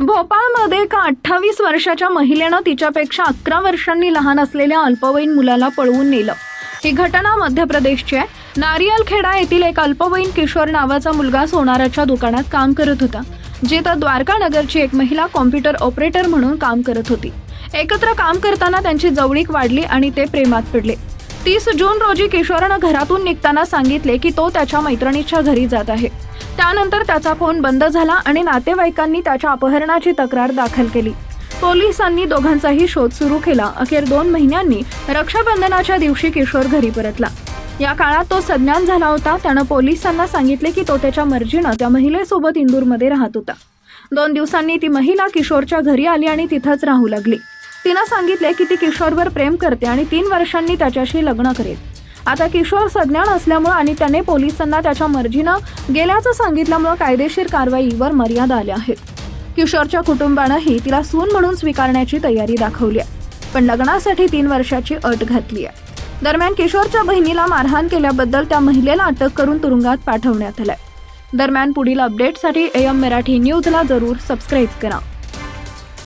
भोपाळमध्ये एका अठ्ठावीस वर्षाच्या महिलेनं तिच्यापेक्षा अकरा वर्षांनी लहान असलेल्या अल्पवयीन मुलाला पळवून नेलं. ही घटना मध्य प्रदेशची आहे. नारियलखेडा येथील एक अल्पवयीन किशोर नावाचा मुलगा सोनाराच्या दुकानात काम करत होता जिथं द्वारका नगरची एक महिला कॉम्प्युटर ऑपरेटर म्हणून काम करत होती. एकत्र काम करताना त्यांची जवळीक वाढली आणि ते प्रेमात पडले. तीस जून रोजी किशोरनं घरातून निघताना सांगितले की तो त्याच्या मैत्रिणीच्या घरी जात आहे. त्यानंतर त्याचा फोन बंद झाला आणि नातेवाईकांनी त्याच्या अपहरणाची तक्रार दाखल केली. पोलिसांनी दोघांचाही शोध सुरू केला. अखेर दोन महिन्यांनी रक्षाबंधनाच्या दिवशी किशोर घरी परतला. या काळात तो सज्ञान झाला होता. त्यानं पोलिसांना सांगितले की तो त्याच्या मर्जीनं त्या महिलेसोबत इंदूरमध्ये राहत होता. दोन दिवसांनी ती महिला किशोरच्या घरी आली आणि तिथंच राहू लागली. तिनं सांगितले की ती किशोरवर प्रेम करते आणि तीन वर्षांनी त्याच्याशी लग्न करेल. आता किशोर सज्ञान असल्यामुळं आणि त्याने पोलिसांना त्याच्या मर्जीनं गेल्याचं सांगितल्यामुळं कायदेशीर कारवाईवर मर्यादा आल्या आहेत. किशोरच्या कुटुंबानंही तिला सून म्हणून स्वीकारण्याची तयारी दाखवली आहे. पण लग्नासाठी तीन वर्षाची अट घातली आहे. दरम्यान किशोरच्या बहिणीला मारहाण केल्याबद्दल त्या महिलेला अटक करून तुरुंगात पाठवण्यात आलंय. दरम्यान पुढील अपडेटसाठी एम मराठी न्यूजला जरूर सबस्क्राईब करा.